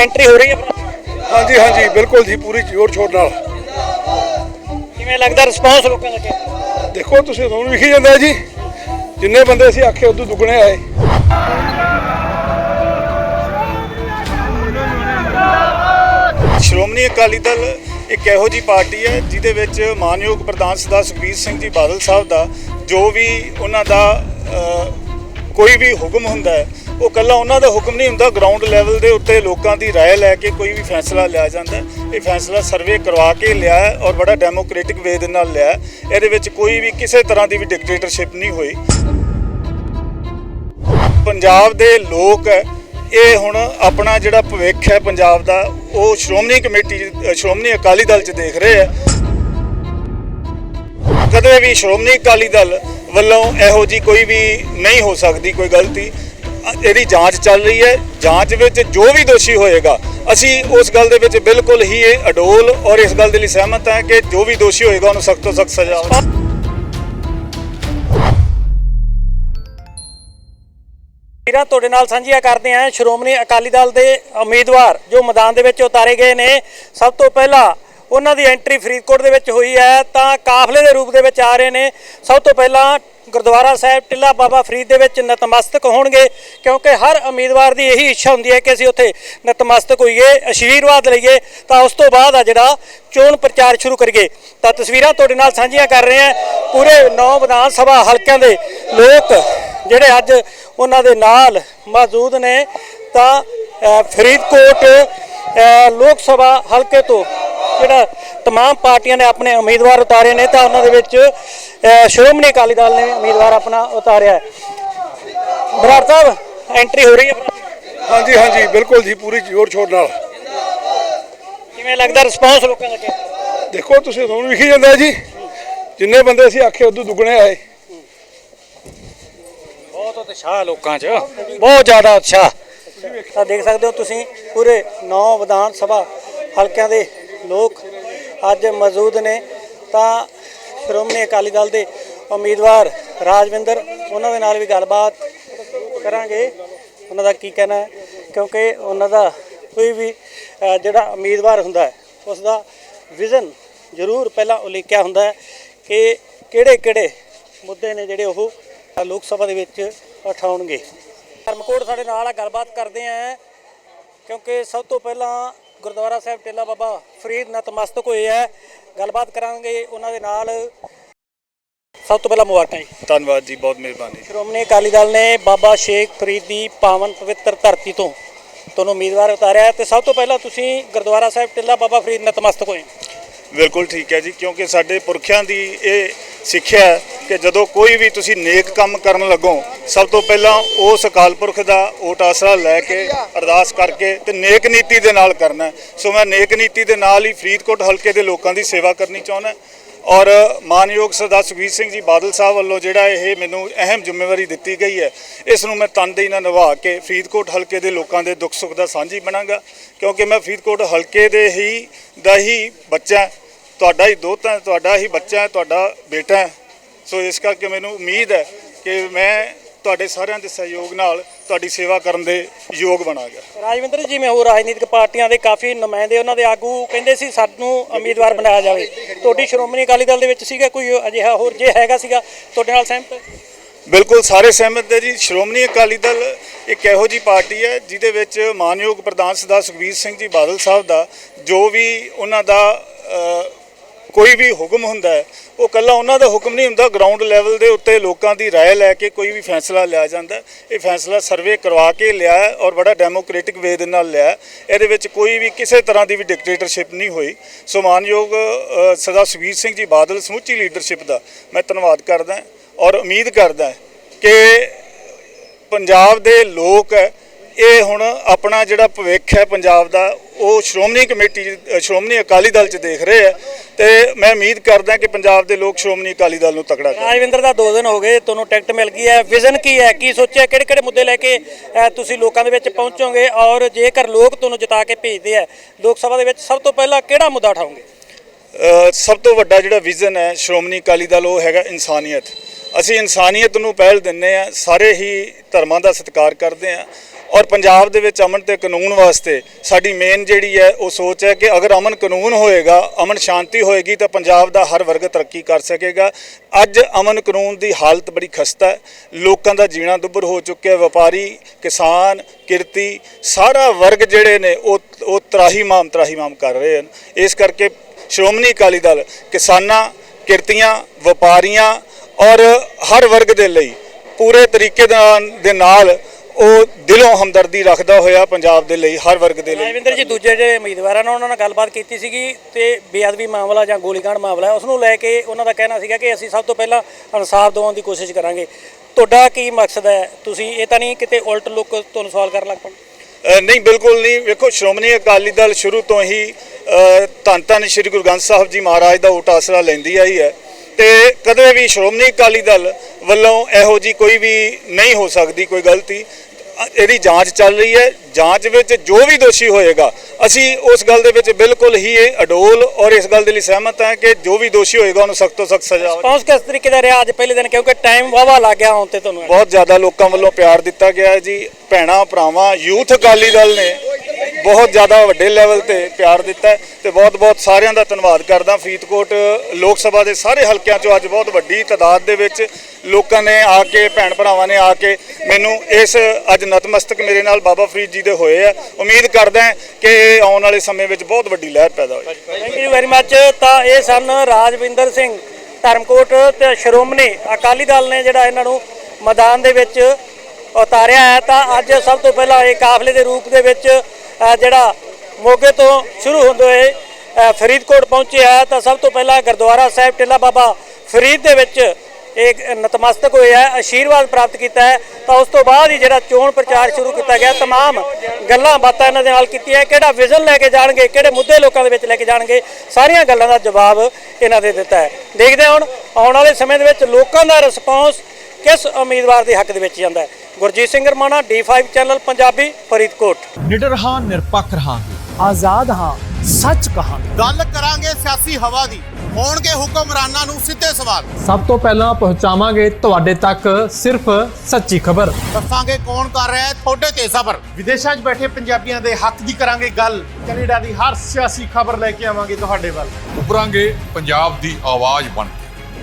Entry ਹੋ ਰਹੀ ਹੈ? ਹਾਂਜੀ ਹਾਂਜੀ ਬਿਲਕੁਲ ਜੀ ਪੂਰੀ ਜੋਰ ਸ਼ੋਰ ਨਾਲ। ਕਿਵੇਂ ਲੱਗਦਾ ਰਿਸਪੌਂਸ ਲੋਕਾਂ ਦਾ ਕਿਵੇਂ? ਦੇਖੋ ਤੁਸੀਂ ਤੁਹਾਨੂੰ ਵਿਖੀ ਜਾਂਦਾ ਜੀ। ਜਿੰਨੇ ਬੰਦੇ ਅਸੀਂ ਆਖੇ ਉਦੋਂ ਦੁੱਗਣੇ ਆਏ। ਸ਼੍ਰੋਮਣੀ ਅਕਾਲੀ ਦਲ ਇੱਕ ਇਹੋ ਜੀ ਪਾਰਟੀ ਹੈ ਜਿਹਦੇ ਵਿੱਚ ਮਾਨਯੋਗ ਪ੍ਰਧਾਨ ਸਰਦਾਰ ਸੁਖਬੀਰ ਸਿੰਘ ਜੀ ਬਾਦਲ ਸਾਹਿਬ ਦਾ ਜੋ ਵੀ ਉਹਨਾਂ ਦਾ ਕੋਈ ਵੀ ਹੁਕਮ ਹੁੰਦਾ ਹੈ ਉਹ ਕੱਲਾ ਉਹਨਾਂ ਦਾ ਹੁਕਮ ਨਹੀਂ ਹੁੰਦਾ ਗਰਾਊਂਡ ਲੈਵਲ ਦੇ ਉੱਤੇ ਲੋਕਾਂ ਦੀ رائے ਲੈ ਕੇ ਕੋਈ ਵੀ ਫੈਸਲਾ ਲਿਆ ਜਾਂਦਾ ਹੈ। ਇਹ ਫੈਸਲਾ ਸਰਵੇ ਕਰਵਾ ਕੇ ਲਿਆ ਹੈ ਔਰ ਬੜਾ ਡੈਮੋਕ੍ਰੈਟਿਕ ਵੇ ਦੇ ਨਾਲ ਲਿਆ ਹੈ। ਇਹਦੇ ਵਿੱਚ ਕੋਈ ਵੀ ਕਿਸੇ ਤਰ੍ਹਾਂ ਦੀ ਵੀ ਡਿਕਟੇਟਰਸ਼ਿਪ ਨਹੀਂ ਹੋਈ ਪੰਜਾਬ ਦੇ ਲੋਕ ਹੈ, ਇਹ ਹੁਣ ਆਪਣਾ ਜਿਹੜਾ ਭਵਿੱਖ ਹੈ ਪੰਜਾਬ ਦਾ ਉਹ ਸ਼੍ਰੋਮਣੀ ਕਮੇਟੀ ਅ, ਸ਼੍ਰੋਮਣੀ ਅਕਾਲੀ ਦਲ 'ਚ ਦੇਖ ਰਹੇ ਹੈ ਕਦੇ ਵੀ ਸ਼੍ਰੋਮਣੀ ਅਕਾਲੀ ਦਲ ਵੱਲੋਂ ਇਹੋ ਜੀ ਕੋਈ ਵੀ ਨਹੀਂ ਹੋ ਸਕਦੀ ਕੋਈ ਗਲਤੀ ਅ, ਇਹਦੀ ਜਾਂਚ ਚੱਲ ਰਹੀ ਹੈ। ਜਾਂਚ ਵਿੱਚ ਜੋ ਵੀ ਦੋਸ਼ੀ ਹੋਏਗਾ, ਅਸੀਂ ਉਸ ਗੱਲ ਦੇ ਵਿੱਚ ਬਿਲਕੁਲ ਹੀ ਇਹ ਅਡੋਲ ਔਰ ਇਸ ਗੱਲ ਦੇ ਲਈ ਸਹਿਮਤ ਹਾਂ ਕਿ ਜੋ ਵੀ ਦੋਸ਼ੀ ਹੋਏਗਾ, ਉਹਨੂੰ ਸਖਤ ਤੋਂ ਸਖਤ ਸਜ਼ਾ ਹੋਵੇ ਵੀਰਾਂ, ਤੁਹਾਡੇ ਨਾਲ ਸਾਂਝੀਆਂ ਕਰਦੇ ਹਾਂ। ਸ਼੍ਰੋਮਣੀ ਅਕਾਲੀ ਦਲ ਦੇ ਉਮੀਦਵਾਰ ਜੋ ਮੈਦਾਨ ਦੇ ਵਿੱਚ ਉਤਾਰੇ ਗਏ ਨੇ। ਸਭ ਤੋਂ ਪਹਿਲਾਂ ਉਹਨਾਂ ਦੀ ਐਂਟਰੀ ਫਰੀਦਕੋਟ ਦੇ ਵਿੱਚ ਹੋਈ ਹੈ। ਤਾਂ ਕਾਫਲੇ ਦੇ ਰੂਪ ਦੇ ਵਿੱਚ ਆ ਰਹੇ ਨੇ। ਸਭ ਤੋਂ ਪਹਿਲਾਂ ਗੁਰਦੁਆਰਾ ਸਾਹਿਬ ਟਿੱਲਾ ਬਾਬਾ ਫਰੀਦ ਦੇ ਵਿੱਚ ਨਤਮਸਤਕ ਹੋਣਗੇ, ਕਿਉਂਕਿ ਹਰ ਉਮੀਦਵਾਰ ਦੀ ਇਹੀ ਇੱਛਾ ਹੁੰਦੀ ਹੈ ਕਿ ਅਸੀਂ ਉੱਥੇ ਨਤਮਸਤਕ ਹੋਈਏ, ਅਸ਼ੀਰਵਾਦ ਲਈਏ, ਤਾਂ ਉਸ ਤੋਂ ਬਾਅਦ ਆ ਜਿਹੜਾ ਚੋਣ ਪ੍ਰਚਾਰ ਸ਼ੁਰੂ ਕਰੀਏ। ਤਾਂ ਤਸਵੀਰਾਂ ਤੁਹਾਡੇ ਨਾਲ ਸਾਂਝੀਆਂ ਕਰ ਰਹੇ ਹਾਂ। ਪੂਰੇ ਨੌ ਵਿਧਾਨ ਸਭਾ ਹਲਕਿਆਂ ਦੇ ਲੋਕ ਜਿਹੜੇ ਅੱਜ ਉਹਨਾਂ ਦੇ ਨਾਲ ਮੌਜੂਦ ਨੇ, ਤਾਂ ਫਰੀਦਕੋਟ ਲੋਕ ਸਭਾ ਹਲਕੇ ਤੋਂ ਜਿਹੜਾ तमाम ਪਾਰਟੀਆਂ ਨੇ ਆਪਣੇ ਉਮੀਦਵਾਰ ਉਤਾਰੇ ਨੇ ਤਾਂ ਉਹਨਾਂ ਦੇ ਵਿੱਚ ਅ, ਸ਼੍ਰੋਮਣੀ ਅਕਾਲੀ ਦਲ ਨੇ ਉਮੀਦਵਾਰ ਆਪਣਾ ਉਤਾਰਿਆ ਹੈ ਬਰਾੜ ਸਾਹਿਬ ਐਂਟਰੀ ਹੋ ਰਹੀ ਹੈ ਭਰਾ? ਹਾਂਜੀ ਹਾਂਜੀ ਬਿਲਕੁਲ ਜੀ ਪੂਰੀ ਜੋਰ ਸ਼ੋਰ ਨਾਲ ਕਿਵੇਂ ਲੱਗਦਾ ਰਿਸਪੌਂਸ ਲੋਕਾਂ ਦਾ ਕਿਵੇਂ ਦੇਖੋ ਤੁਸੀਂ ਤੁਹਾਨੂੰ ਵਿਖੀ ਜਾਂਦਾ ਜੀ ਜਿੰਨੇ ਬੰਦੇ ਅਸੀਂ ਆਖੇ ਉਦੋਂ ਦੁੱਗਣੇ ਆਏ ਬਹੁਤ ਉਤਸ਼ਾਹ ਲੋਕਾਂ 'ਚ ਬਹੁਤ ਜ਼ਿਆਦਾ ਉਤਸ਼ਾਹ ਤਾਂ ਦੇਖ ਸਕਦੇ ਹੋ ਤੁਸੀਂ ਪੂਰੇ ਨੌ ਵਿਧਾਨ ਸਭਾ ਹਲਕਿਆਂ ਦੇ ਲੋਕ ਅੱਜ ਮੌਜੂਦ ਨੇ, ਤਾਂ ਸ਼੍ਰੋਮਣੀ ਅਕਾਲੀ ਦਲ ਦੇ ਉਮੀਦਵਾਰ ਰਾਜਵਿੰਦਰ, ਉਹਨਾਂ ਦੇ ਨਾਲ ਵੀ ਗੱਲਬਾਤ ਕਰਾਂਗੇ। ਉਹਨਾਂ ਦਾ ਕੀ ਕਹਿਣਾ ਹੈ? ਕਿਉਂਕਿ ਉਹਨਾਂ ਦਾ ਕੋਈ ਵੀ ਜਿਹੜਾ ਉਮੀਦਵਾਰ ਹੁੰਦਾ ਹੈ ਉਸ ਦਾ ਵਿਜ਼ਨ ਜ਼ਰੂਰ ਪਹਿਲਾਂ ਉਲੀਕਿਆ ਹੁੰਦਾ ਹੈ ਕਿ ਕਿਹੜੇ ਕਿਹੜੇ ਮੁੱਦੇ ਨੇ ਜਿਹੜੇ ਉਹ ਲੋਕ ਸਭਾ ਦੇ ਵਿੱਚ ਉਠਾਉਣਗੇ। ਧਰਮਕੋਟ ਸਾਡੇ ਨਾਲ ਆ, ਗੱਲਬਾਤ ਕਰਦੇ ਆ, ਕਿਉਂਕਿ ਸਭ ਤੋਂ ਪਹਿਲਾਂ ਗੁਰਦੁਆਰਾ ਸਾਹਿਬ ਟੇਲਾ ਬਾਬਾ ਫਰੀਦ ਨਤਮਸਤਕ ਹੋਏ ਆ। ਗੱਲਬਾਤ ਕਰਾਂਗੇ ਉਹਨਾਂ ਦੇ ਨਾਲ। ਸਭ ਤੋਂ ਪਹਿਲਾਂ ਮੁਬਾਰਕਾਂ ਜੀ। ਧੰਨਵਾਦ ਜੀ ਬਹੁਤ ਮਿਹਰਬਾਨੀ। ਸ਼੍ਰੋਮਣੀ ਅਕਾਲੀ ਦਲ ਨੇ ਬਾਬਾ ਸ਼ੇਖ ਫਰੀਦ ਦੀ ਪਾਵਨ ਪਵਿੱਤਰ ਧਰਤੀ ਤੋਂ ਤੁਹਾਨੂੰ ਉਮੀਦਵਾਰ ਉਤਾਰਿਆ ਹੈ ਤੇ ਸਭ ਤੋਂ ਪਹਿਲਾਂ ਤੁਸੀਂ ਗੁਰਦੁਆਰਾ ਸਾਹਿਬ ਟਿੱਲਾ ਬਾਬਾ ਫਰੀਦ ਨਤਮਸਤਕ ਹੋਏ। ਬਿਲਕੁਲ ਠੀਕ ਹੈ ਜੀ ਕਿਉਂਕਿ ਸਾਡੇ ਪੁਰਖਿਆਂ ਦੀ ਇਹ ਸਿੱਖਿਆ ਕਿ ਜਦੋਂ ਕੋਈ ਵੀ ਤੁਸੀਂ ਨੇਕ ਕੰਮ ਕਰਨ ਲੱਗੋ, ਸਭ ਤੋਂ ਪਹਿਲਾਂ ਉਸ ਅਕਾਲ ਪੁਰਖ ਦਾ ਓਟ ਆਸਰਾ ਲੈ ਕੇ, ਅਰਦਾਸ ਕਰਕੇ ਤੇ ਨੇਕ ਨੀਤੀ ਦੇ ਨਾਲ ਕਰਨਾ ਸੋ ਮੈਂ ਨੇਕ ਨੀਤੀ ਦੇ ਨਾਲ ਹੀ ਫਰੀਦਕੋਟ ਹਲਕੇ ਦੇ ਲੋਕਾਂ ਦੀ ਸੇਵਾ ਕਰਨੀ ਚਾਹੁੰਦਾ ਔਰ ਮਾਨਯੋਗ ਸਰਦਾਰ ਸੁਖਬੀਰ ਸਿੰਘ ਜੀ ਬਾਦਲ ਸਾਹਿਬ ਵੱਲੋਂ ਜਿਹੜਾ ਇਹ ਮੈਨੂੰ ਅਹਿਮ ਜ਼ਿੰਮੇਵਾਰੀ ਦਿੱਤੀ ਗਈ ਹੈ, ਇਸ ਨੂੰ ਮੈਂ ਤਨਦੇਹੀ ਨਾਲ ਨਿਭਾ ਕੇ ਫਰੀਦਕੋਟ ਹਲਕੇ ਦੇ ਲੋਕਾਂ ਦੇ ਦੁੱਖ ਸੁੱਖ ਦਾ ਸਾਂਝੀ ਬਣਾਂਗਾ, ਕਿਉਂਕਿ ਮੈਂ ਫਰੀਦਕੋਟ ਹਲਕੇ ਦੇ ਹੀ, ਦਾ ਹੀ ਬੱਚਾ ਤੁਹਾਡਾ ਹੀ ਦੋਤਾ ਹੈ, ਤੁਹਾਡਾ ਹੀ ਬੱਚਾ ਹੈ ਤੁਹਾਡਾ ਬੇਟਾ ਹੈ। ਸੋ ਇਸ ਕਰਕੇ ਮੈਨੂੰ ਉਮੀਦ ਹੈ ਕਿ ਮੈਂ ਤੁਹਾਡੇ ਸਾਰਿਆਂ ਦੇ ਸਹਿਯੋਗ ਨਾਲ ਤੁਹਾਡੀ ਸੇਵਾ ਕਰਨ ਦੇ ਯੋਗ ਬਣਾਂਗਾ ਰਾਜਵਿੰਦਰ ਜੀ ਜਿਵੇਂ ਹੋਰ ਰਾਜਨੀਤਿਕ ਪਾਰਟੀਆਂ ਦੇ ਕਾਫੀ ਨੁਮਾਇੰਦੇ ਉਹਨਾਂ ਦੇ ਆਗੂ ਕਹਿੰਦੇ ਸੀ ਸਾਨੂੰ ਉਮੀਦਵਾਰ ਬਣਾਇਆ ਜਾਵੇ। ਤੁਹਾਡੀ ਸ਼੍ਰੋਮਣੀ ਅਕਾਲੀ ਦਲ ਦੇ ਵਿੱਚ ਸੀਗਾ ਕੋਈ ਅਜਿਹਾ ਹੋਰ ਜੇ ਹੈਗਾ ਸੀਗਾ ਤੁਹਾਡੇ ਨਾਲ ਸਹਿਮਤ? ਬਿਲਕੁਲ ਸਾਰੇ ਸਹਿਮਤ ਹੈ ਜੀ। ਸ਼੍ਰੋਮਣੀ ਅਕਾਲੀ ਦਲ ਇੱਕ ਇਹੋ ਜੀ ਪਾਰਟੀ ਹੈ ਜਿਹਦੇ ਵਿੱਚ ਮਾਨਯੋਗ ਪ੍ਰਧਾਨ ਸਰਦਾਰ ਸੁਖਬੀਰ ਸਿੰਘ ਜੀ ਬਾਦਲ ਸਾਹਿਬ ਦਾ ਜੋ ਵੀ ਉਹਨਾਂ ਦਾ ਕੋਈ ਵੀ ਹੁਕਮ ਹੁੰਦਾ ਹੈ ਉਹ ਕੱਲਾ ਉਹਨਾਂ ਦਾ ਹੁਕਮ ਨਹੀਂ ਹੁੰਦਾ ਗਰਾਊਂਡ ਲੈਵਲ ਦੇ ਉੱਤੇ ਲੋਕਾਂ ਦੀ رائے ਲੈ ਕੇ ਕੋਈ ਵੀ ਫੈਸਲਾ ਲਿਆ ਜਾਂਦਾ ਹੈ। ਇਹ ਫੈਸਲਾ ਸਰਵੇ ਕਰਵਾ ਕੇ ਲਿਆ ਹੈ ਔਰ ਬੜਾ ਡੈਮੋਕ੍ਰੈਟਿਕ ਵੇ ਦੇ ਨਾਲ ਲਿਆ ਹੈ। ਇਹਦੇ ਵਿੱਚ ਕੋਈ ਵੀ ਕਿਸੇ ਤਰ੍ਹਾਂ ਦੀ ਵੀ ਡਿਕਟੇਟਰਸ਼ਿਪ ਨਹੀਂ ਹੋਈ ਸੋ ਮਾਨਯੋਗ ਅ, ਸਰਦਾਰ ਸੁਖਬੀਰ ਸਿੰਘ ਜੀ ਬਾਦਲ ਸਮੁੱਚੀ ਲੀਡਰਸ਼ਿਪ ਦਾ ਮੈਂ ਧੰਨਵਾਦ ਕਰਦਾ ਔਰ ਉਮੀਦ ਕਰਦਾ ਕਿ ਪੰਜਾਬ ਦੇ ਲੋਕ ਹੈ, ਇਹ ਹੁਣ ਆਪਣਾ ਜਿਹੜਾ ਭਵਿੱਖ ਹੈ ਪੰਜਾਬ ਦਾ ਉਹ ਸ਼੍ਰੋਮਣੀ ਕਮੇਟੀ ਸ਼੍ਰੋਮਣੀ ਅਕਾਲੀ ਦਲ 'ਚ ਦੇਖ ਰਹੇ ਹੈ ਤੇ ਮੈਂ ਉਮੀਦ ਕਰਦਾ ਕਿ ਪੰਜਾਬ ਦੇ ਲੋਕ ਸ਼੍ਰੋਮਣੀ ਅਕਾਲੀ ਦਲ ਨੂੰ ਤਕੜਾ ਕਰਨ ਰਾਜਵਿੰਦਰ ਦਾ 2 ਦਿਨ ਹੋ ਗਏ ਤੁਹਾਨੂੰ ਟਿਕਟ ਮਿਲ ਗਈ ਹੈ। ਵਿਜ਼ਨ ਕੀ ਹੈ? ਕੀ ਸੋਚਿਆ? ਕਿਹੜੇ ਕਿਹੜੇ ਮੁੱਦੇ ਲੈ ਕੇ ਤੁਸੀਂ ਲੋਕਾਂ ਦੇ ਵਿੱਚ ਪਹੁੰਚੋਗੇ ਔਰ ਜੇਕਰ ਲੋਕ ਤੁਹਾਨੂੰ ਜਿਤਾ ਕੇ ਭੇਜਦੇ ਆ ਲੋਕ ਸਭਾ ਦੇ ਵਿੱਚ ਸਭ ਤੋਂ ਪਹਿਲਾਂ ਕਿਹੜਾ ਮੁੱਦਾ ਉਠਾਓਗੇ? ਸਭ ਤੋਂ ਵੱਡਾ ਜਿਹੜਾ ਵਿਜ਼ਨ ਹੈ ਸ਼੍ਰੋਮਣੀ ਅਕਾਲੀ ਦਲ ਉਹ ਹੈਗਾ ਇਨਸਾਨੀਅਤ। ਅਸੀਂ ਇਨਸਾਨੀਅਤ ਨੂੰ ਪਹਿਲ ਦਿੰਨੇ ਆ ਸਾਰੇ ਹੀ ਧਰਮਾਂ ਦਾ ਸਤਿਕਾਰ ਕਰਦੇ ਆ ਔਰ ਪੰਜਾਬ ਦੇ ਵਿੱਚ ਅਮਨ ਤੇ ਕਾਨੂੰਨ ਵਾਸਤੇ ਸਾਡੀ ਮੇਨ ਜਿਹੜੀ ਹੈ, ਉਹ ਸੋਚ ਹੈ ਕਿ ਅਗਰ ਅਮਨ ਕਾਨੂੰਨ ਹੋਏਗਾ, ਅਮਨ ਸ਼ਾਂਤੀ ਹੋਏਗੀ, ਤਾਂ ਪੰਜਾਬ ਦਾ ਹਰ ਵਰਗ ਤਰੱਕੀ ਕਰ ਸਕੇਗਾ। ਅੱਜ ਅਮਨ ਕਾਨੂੰਨ ਦੀ ਹਾਲਤ ਬੜੀ ਖਸਤਾ ਹੈ। ਲੋਕਾਂ ਦਾ ਜੀਣਾ ਦੁੱਭਰ ਹੋ ਚੁੱਕਿਆ ਵਪਾਰੀ, ਕਿਸਾਨ, ਕਿਰਤੀ, ਸਾਰਾ ਵਰਗ ਜਿਹੜੇ ਨੇ, ਉਹ ਉਹ ਤਰਾਹੀਮਾਮ ਤਰਾਹੀਮਾਮ ਕਰ ਰਹੇ ਹਨ। ਇਸ ਕਰਕੇ ਸ਼੍ਰੋਮਣੀ ਅਕਾਲੀ ਦਲ ਕਿਸਾਨਾਂ, ਕਿਰਤੀਆਂ, ਵਪਾਰੀਆਂ ਔਰ ਹਰ ਵਰਗ ਦੇ ਲਈ ਪੂਰੇ ਤਰੀਕੇ ਦੇ ਨਾਲ ਉਹ ਦਿਲੋਂ ਹਮਦਰਦੀ ਰੱਖਦਾ ਹੋਇਆ ਪੰਜਾਬ ਦੇ ਲਈ ਹਰ ਵਰਗ ਦੇ ਲਈ। ਰਾਜਵਿੰਦਰ ਜੀ ਦੂਜੇ ਜਿਹੜੇ ਉਮੀਦਵਾਰਾਂ ਨਾਲ ਉਹਨਾਂ ਨਾਲ ਗੱਲਬਾਤ ਕੀਤੀ ਸੀਗੀ ਤੇ ਬੇਅਦਬੀ ਮਾਮਲਾ ਜਾਂ ਗੋਲੀकांड ਮਾਮਲਾ ਉਸ ਨੂੰ ਲੈ ਕੇ ਉਹਨਾਂ ਦਾ ਕਹਿਣਾ ਸੀਗਾ ਕਿ ਅਸੀਂ ਸਭ ਤੋਂ ਪਹਿਲਾਂ ਇਨਸਾਫ ਦਿਵਾਉਣ ਦੀ ਕੋਸ਼ਿਸ਼ ਕਰਾਂਗੇ। ਤੁਹਾਡਾ ਕੀ ਮਕਸਦ ਹੈ? ਤੁਸੀਂ ਇਹ ਤਾਂ ਨਹੀਂ ਕਿਤੇ ਉਲਟ ਲੁੱਕ ਤੁਹਾਨੂੰ ਸਵਾਲ ਕਰਨ ਲੱਗ ਪਣ। ਨਹੀਂ ਬਿਲਕੁਲ ਨਹੀਂ। ਵੇਖੋ ਸ਼੍ਰੋਮਣੀ ਅਕਾਲੀ ਦਲ ਸ਼ੁਰੂ ਤੋਂ ਹੀ ਧੰਨ ਧੰਨ ਸ੍ਰੀ ਗੁਰੂ ਗ੍ਰੰਥ ਸਾਹਿਬ ਜੀ ਮਹਾਰਾਜ ਦਾ ਓਟ ਆਸਰਾ ਲੈਂਦੀ ਆਈ ਹੈ। ਤੇ ਕਦੇ ਵੀ ਸ਼੍ਰੋਮਣੀ ਅਕਾਲੀ ਦਲ ਵੱਲੋਂ ਇਹੋ ਜੀ ਕੋਈ ਵੀ ਨਹੀਂ ਹੋ ਸਕਦੀ ਕੋਈ ਗਲਤੀ। ਇਹਦੀ ਜਾਂਚ ਚੱਲ ਰਹੀ ਹੈ। ਜਾਂਚ ਵਿੱਚ ਜੋ ਵੀ ਦੋਸ਼ੀ ਹੋਏਗਾ ਅਸੀਂ ਉਸ ਗੱਲ ਦੇ ਵਿੱਚ ਬਿਲਕੁਲ ਹੀ ਇਹ ਅਡੋਲ ਔਰ ਇਸ ਗੱਲ ਦੇ ਲਈ ਸਹਿਮਤ ਹਾਂ ਕਿ ਜੋ ਵੀ ਦੋਸ਼ੀ ਹੋਏਗਾ ਉਹਨੂੰ ਸਖਤ ਤੋਂ ਸਖਤ ਸਜ਼ਾ ਹੋਵੇ ਰਿਸਪੌਂਸ ਕਿਸ ਤਰੀਕੇ ਦਾ ਰਿਹਾ ਅੱਜ ਪਹਿਲੇ ਦਿਨ? ਕਿਉਂਕਿ ਟਾਈਮ ਵਾਵਾ ਲੱਗ ਗਿਆ ਹੁਣ ਤੇ ਤੁਹਾਨੂੰ। ਬਹੁਤ ਜ਼ਿਆਦਾ ਲੋਕਾਂ ਵੱਲੋਂ ਪਿਆਰ ਦਿੱਤਾ ਗਿਆ ਹੈ ਜੀ। ਭੈਣਾ ਭਰਾਵਾਂ ਯੂਥ ਅਕਾਲੀ ਦਲ ਨੇ ਬਹੁਤ ਜ਼ਿਆਦਾ ਵੱਡੇ ਲੈਵਲ ਤੇ ਪਿਆਰ ਦਿੱਤਾ ਹੈ ਤੇ ਬਹੁਤ-ਬਹੁਤ ਸਾਰਿਆਂ ਦਾ ਧੰਨਵਾਦ ਕਰਦਾ। ਫਰੀਦਕੋਟ ਲੋਕ ਸਭਾ ਦੇ ਸਾਰੇ ਹਲਕਿਆਂ ਚੋਂ ਅੱਜ ਬਹੁਤ ਵੱਡੀ ਤਾਦਾਦ ਦੇ ਵਿੱਚ ਲੋਕਾਂ ਨੇ ਆ ਕੇ, ਭੈਣ ਭਰਾਵਾਂ ਨੇ ਆ ਕੇ ਮੈਨੂੰ ਇਸ ਅੱਜ ਨਤਮਸਤਕ ਮੇਰੇ ਨਾਲ ਬਾਬਾ ਫਰੀਦ ਜੀ ਦੇ ਹੋਏ ਆ। ਉਮੀਦ ਕਰਦਾ ਕਿ ਇਹ ਆਉਣ ਵਾਲੇ ਸਮੇਂ ਵਿੱਚ ਬਹੁਤ ਵੱਡੀ ਲਹਿਰ ਪੈਦਾ ਹੋਏ ਥੈਂਕ ਯੂ ਵੈਰੀ ਮੱਚ ਤਾਂ ਇਹ ਸਨ ਰਾਜਵਿੰਦਰ ਸਿੰਘ, ਧਰਮਕੋਟ ਤੇ ਸ਼੍ਰੋਮਣੀ ਅਕਾਲੀ ਦਲ ਨੇ ਜਿਹੜਾ ਇਹਨਾਂ ਨੂੰ ਮੈਦਾਨ ਦੇ ਵਿੱਚ ਉਤਾਰਿਆ ਹੈ। ਤਾਂ ਅੱਜ ਸਭ ਤੋਂ ਪਹਿਲਾਂ ਇਹ ਕਾਫਲੇ ਦੇ ਰੂਪ ਦੇ ਵਿੱਚ ਜਿਹੜਾ ਮੋਗੇ ਤੋਂ ਸ਼ੁਰੂ ਹੁੰਦੇ ਹੋਏ ਫਰੀਦਕੋਟ ਪਹੁੰਚੇ ਹੈ ਤਾਂ ਸਭ ਤੋਂ ਪਹਿਲਾਂ ਗੁਰਦੁਆਰਾ ਸਾਹਿਬ ਟਿੱਲਾ ਬਾਬਾ ਫਰੀਦ ਦੇ ਵਿੱਚ ਇੱਕ ਨਤਮਸਤਕ ਹੋਇਆ ਹੈ ਆਸ਼ੀਰਵਾਦ ਪ੍ਰਾਪਤ ਕੀਤਾ ਹੈ। ਤਾਂ ਉਸ ਤੋਂ ਬਾਅਦ ਹੀ ਜਿਹੜਾ ਚੋਣ ਪ੍ਰਚਾਰ ਸ਼ੁਰੂ ਕੀਤਾ ਗਿਆ, ਤਮਾਮ ਗੱਲਾਂ ਬਾਤਾਂ ਇਹਨਾਂ ਦੇ ਨਾਲ ਕੀਤੀਆਂ ਕਿਹੜਾ ਵਿਜ਼ਨ ਲੈ ਕੇ ਜਾਣਗੇ, ਕਿਹੜੇ ਮੁੱਦੇ ਲੋਕਾਂ ਦੇ ਵਿੱਚ ਲੈ ਕੇ ਜਾਣਗੇ, ਸਾਰੀਆਂ ਗੱਲਾਂ ਦਾ ਜਵਾਬ ਇਹਨਾਂ ਦੇ ਦਿੱਤਾ ਹੈ। ਦੇਖਦੇ ਹਾਂ ਹੁਣ, ਆਉਣ ਵਾਲੇ ਸਮੇਂ ਦੇ ਵਿੱਚ ਲੋਕਾਂ ਦਾ ਰਿਸਪੌਂਸ ਕਿਸ ਉਮੀਦਵਾਰ ਦੇ ਹੱਕ ਦੇ ਵਿੱਚ ਜਾਂਦਾ ਹੈ? Gurjeet Singh Ramana D5 channel Punjabi Faridkot. ਨਿਡਰ ਹਾਂ ਨਿਰਪੱਖ ਰਹਾਂਗੇ। ਆਜ਼ਾਦ ਹਾਂ ਸੱਚ ਕਹਾਂਗੇ। ਗੱਲ ਕਰਾਂਗੇ ਸਿਆਸੀ ਹਵਾ ਦੀ। ਹੋਣਗੇ ਹੁਕਮਰਾਨਾਂ ਨੂੰ ਸਿੱਧੇ ਸਵਾਲ। ਸਭ ਤੋਂ ਪਹਿਲਾਂ ਪਹੁੰਚਾਵਾਂਗੇ ਤੁਹਾਡੇ ਤੱਕ ਸਿਰਫ ਸੱਚੀ ਖਬਰ। ਦੱਸਾਂਗੇ ਕੌਣ ਕਰ ਰਿਹਾ ਹੈ ਤੁਹਾਡੇ ਤੇ ਸਬਰ। ਵਿਦੇਸ਼ਾਂ 'ਚ ਬੈਠੇ ਪੰਜਾਬੀਆਂ ਦੇ ਹੱਕ ਦੀ ਕਰਾਂਗੇ ਗੱਲ। ਕੈਨੇਡਾ ਦੀ ਹਰ ਸਿਆਸੀ ਖਬਰ ਲੈ ਕੇ ਆਵਾਂਗੇ ਤੁਹਾਡੇ ਵੱਲ। ਉੱਭਰਾਂਗੇ ਪੰਜਾਬ ਦੀ ਆਵਾਜ਼ ਬਣ ਕੇ।